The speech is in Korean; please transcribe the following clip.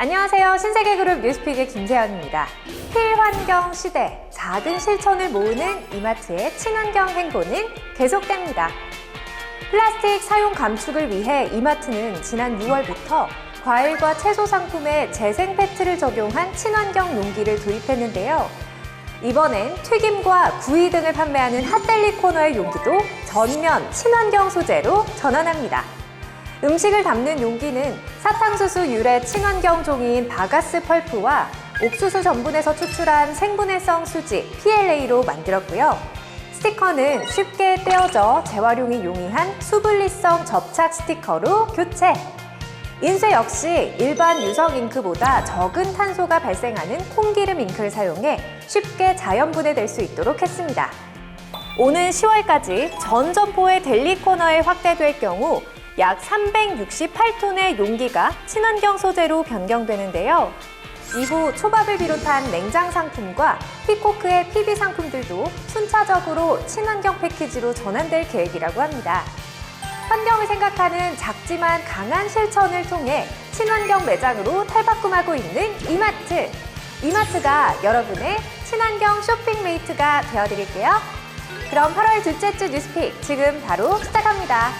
안녕하세요. 신세계그룹 뉴스픽의 김세현입니다. 필환경 시대, 작은 실천을 모으는 이마트의 친환경 행보는 계속됩니다. 플라스틱 사용 감축을 위해 이마트는 지난 6월부터 과일과 채소 상품에 재생 페트를 적용한 친환경 용기를 도입했는데요. 이번엔 튀김과 구이 등을 판매하는 핫델리 코너의 용기도 전면 친환경 소재로 전환합니다. 음식을 담는 용기는 사탕수수 유래 친환경 종이인 바가스 펄프와 옥수수 전분에서 추출한 생분해성 수지 PLA로 만들었고요. 스티커는 쉽게 떼어져 재활용이 용이한 수분리성 접착 스티커로 교체. 인쇄 역시 일반 유성 잉크보다 적은 탄소가 발생하는 콩기름 잉크를 사용해 쉽게 자연 분해될 수 있도록 했습니다. 오는 10월까지 전 점포의 델리 코너에 확대될 경우 약 368톤의 용기가 친환경 소재로 변경되는데요. 이후 초밥을 비롯한 냉장 상품과 피코크의 PB 상품들도 순차적으로 친환경 패키지로 전환될 계획이라고 합니다. 환경을 생각하는 작지만 강한 실천을 통해 친환경 매장으로 탈바꿈하고 있는 이마트. 이마트가 여러분의 친환경 쇼핑 메이트가 되어드릴게요. 그럼 8월 둘째 주 뉴스픽 지금 바로 시작합니다.